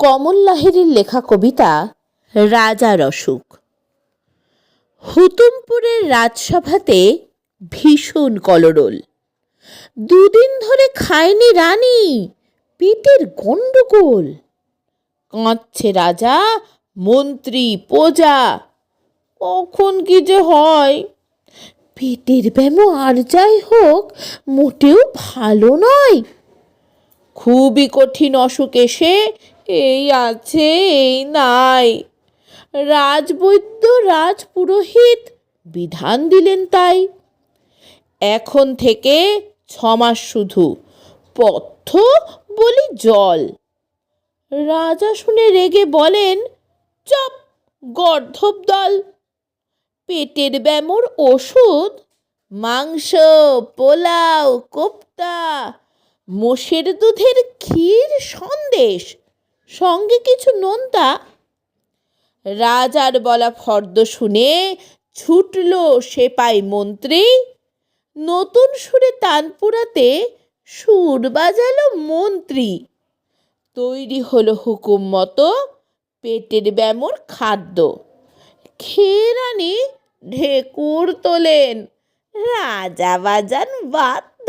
কমল লাহিড়ীর লেখা কবিতা রাজার অসুখ হুতুমপুরের রাজসভাতে ভীষণ কলরোল। দুদিন ধরে খায়নি রানী পেটের গন্ডগোল কাঁদছে রাজা, মন্ত্রী, প্রজা, কখন কি যে হয়। পেটের ব্যামো আর যাই হোক, মোটেও ভালো নয়। খুবই কঠিন অসুখ এসে এই আছে, এই নাই। রাজবৈদ্য, রাজপুরোহিত বিধান দিলেন তাই। এখন থেকে ছমাস শুধু পথ্য বলি জল। রাজা শুনে রেগে বলেন, চপ, গর্ধব দল। পেটের ব্যামোর ওষুধ, মাংস, পোলাও, কোপ্তা, মোষের দুধের ক্ষীর সন্দেশ সঙ্গে কিছু নোনতা। রাজার বলা ফর্দ শুনে ছুটল সেপাই মন্ত্রী। নতুন সুরে তানপুরাতে সুর বাজালো মন্ত্রী। তৈরি হলো হুকুম মতো পেটের ব্যামোর খাদ্য। খেয়ে রানী ঢেকুর তোলেন, রাজা বাজান বাদ্য।